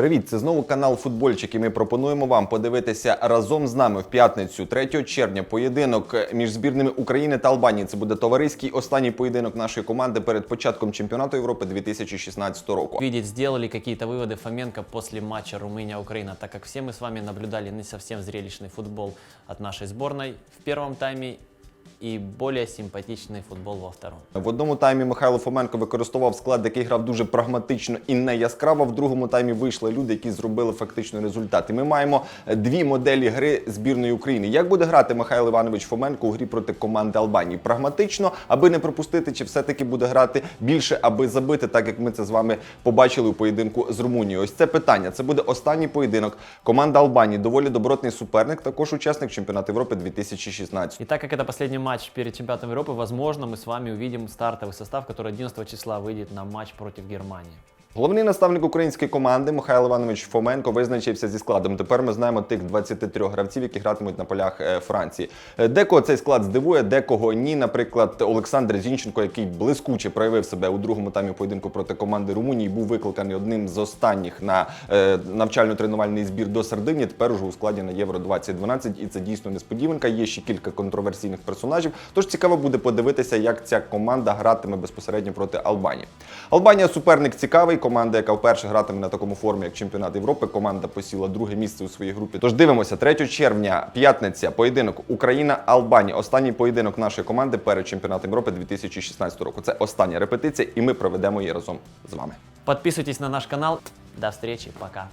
Привіт, це знову канал Футбольчик. І ми пропонуємо вам подивитися разом з нами в п'ятницю, 3 червня, поєдинок між збірними України та Албанії. Це буде товариський останній поєдинок нашої команди перед початком чемпіонату Європи 2016 року. Видеть, сделали какие-то выводы Фоменко после матча Румыния-Украина, так как все мы с вами наблюдали не совсем зрелищный футбол от нашей сборной в первом тайме и более симпатичный футбол во втором. В одному таймі Михайло Фоменко використовував склад, який грав дуже прагматично і не яскраво. В другому таймі вийшли люди, які зробили фактично результат. І ми маємо е, дві моделі гри збірної України. Як буде грати Михайло Іванович Фоменко у грі проти команди Албанії? Прагматично, аби не пропустити, чи все-таки буде грати більше, аби забити, так як ми це з вами побачили у поєдинку з Румунією. Ось це питання. Це буде останній поєдинок. Команда Албанії доволі добротний суперник, також учасник чемпіонату Європи 2016. И так как это последний матч перед чемпионатом Европы, возможно, мы с вами увидим стартовый состав, который 11 числа выйдет на матч против Германии. Головний наставник української команди Михайло Іванович Фоменко визначився зі складом. Тепер ми знаємо тих 23 гравців, які гратимуть на полях е, Франції. Е, Декого цей склад здивує, декого ні. Наприклад, Олександр Зінченко, який блискуче проявив себе у другому таймі поєдинку проти команди Румунії, був викликаний одним з останніх на е, навчально-тренувальний збір до Сардині. Тепер уже у складі на Євро 2012 і це дійсно несподіванка. Є ще кілька контроверсійних персонажів. Тож цікаво буде подивитися, як ця команда гратиме безпосередньо проти Албанії. Албанія суперник цікавий. Команда, яка вперше гратиме на такому формі, як чемпіонат Європи. Команда посіла друге місце у своїй групі. Тож дивимося 3 червня, п'ятниця, поєдинок Україна-Албанія. Останній поєдинок нашої команди перед чемпіонатом Європи 2016 року. Це остання репетиція, і ми проведемо її разом з вами. Підписуйтесь на наш канал. До зустрічі, пока.